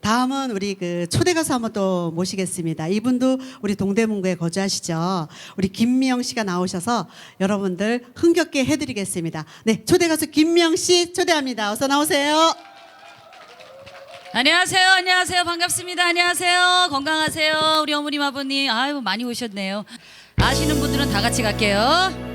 다음은 우리 그 초대 가수 한번 또 모시겠습니다. 이분도 우리 동대문구에 거주하시죠. 우리 김미영 씨가 나오셔서 여러분들 흥겹게 해드리겠습니다. 네, 초대 가수 김미영 씨 초대합니다. 어서 나오세요. 안녕하세요. 안녕하세요. 반갑습니다. 안녕하세요. 건강하세요. 우리 어머님 아버님. 아유 많이 오셨네요. 아시는 분들은 다 같이 갈게요.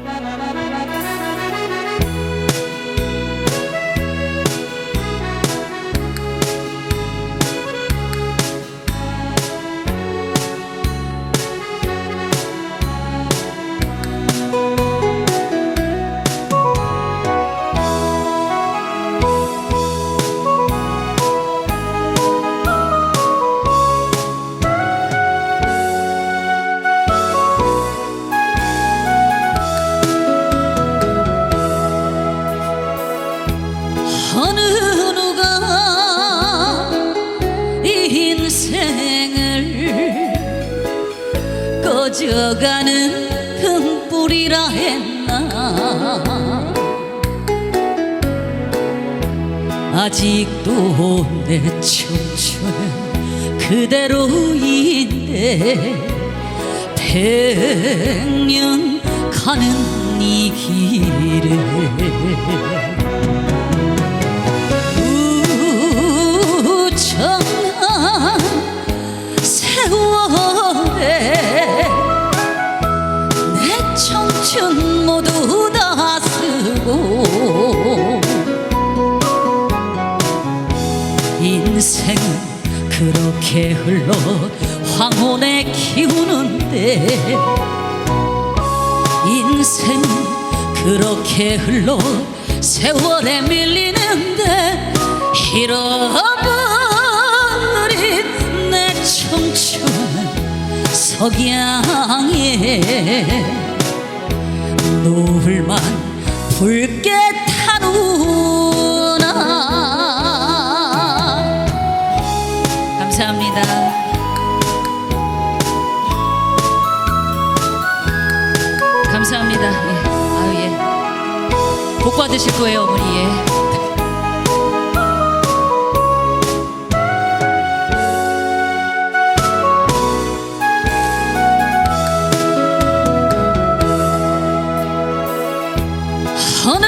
꺼져가는 등불이라 했나. 아직도 내 청춘은 그대로인데 백년 가는 이 길을 인생은 그렇게 흘러 황혼에 키우는데 인생 그렇게 흘러 세월에 밀리는데 잃어버린 내 청춘은 석양에 노을만 붉게 타누 감사합니다. 감사합니다. 예. 아유 예. 복 받으실 거예요, 어머니. 예. 어느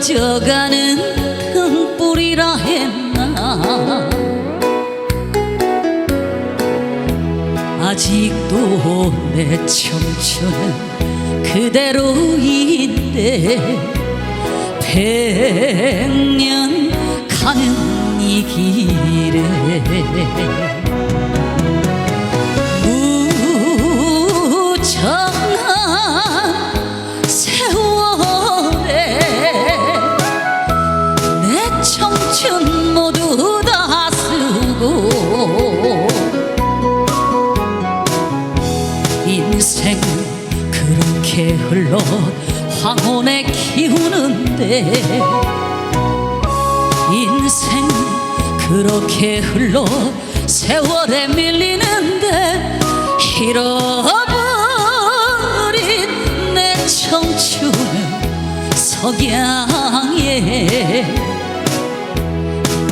꺼져가는 등불이라 했나? 아직도 내 청춘은 그대로인데 백 인생은 그렇게 흘러 황혼에 키우는데 인생 그렇게 흘러 세월에 밀리는데 잃어버린 내 청춘은 석양에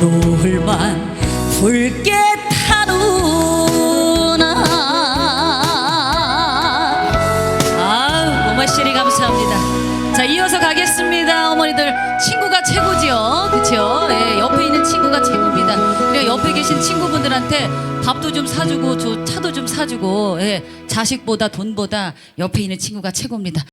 노을만 붉게 고마시리 감사합니다. 자 이어서 가겠습니다. 어머니들 친구가 최고지요. 그쵸? 예, 옆에 있는 친구가 최고입니다. 그리고 옆에 계신 친구분들한테 밥도 좀 사주고 저 차도 좀 사주고 예, 자식보다 돈보다 옆에 있는 친구가 최고입니다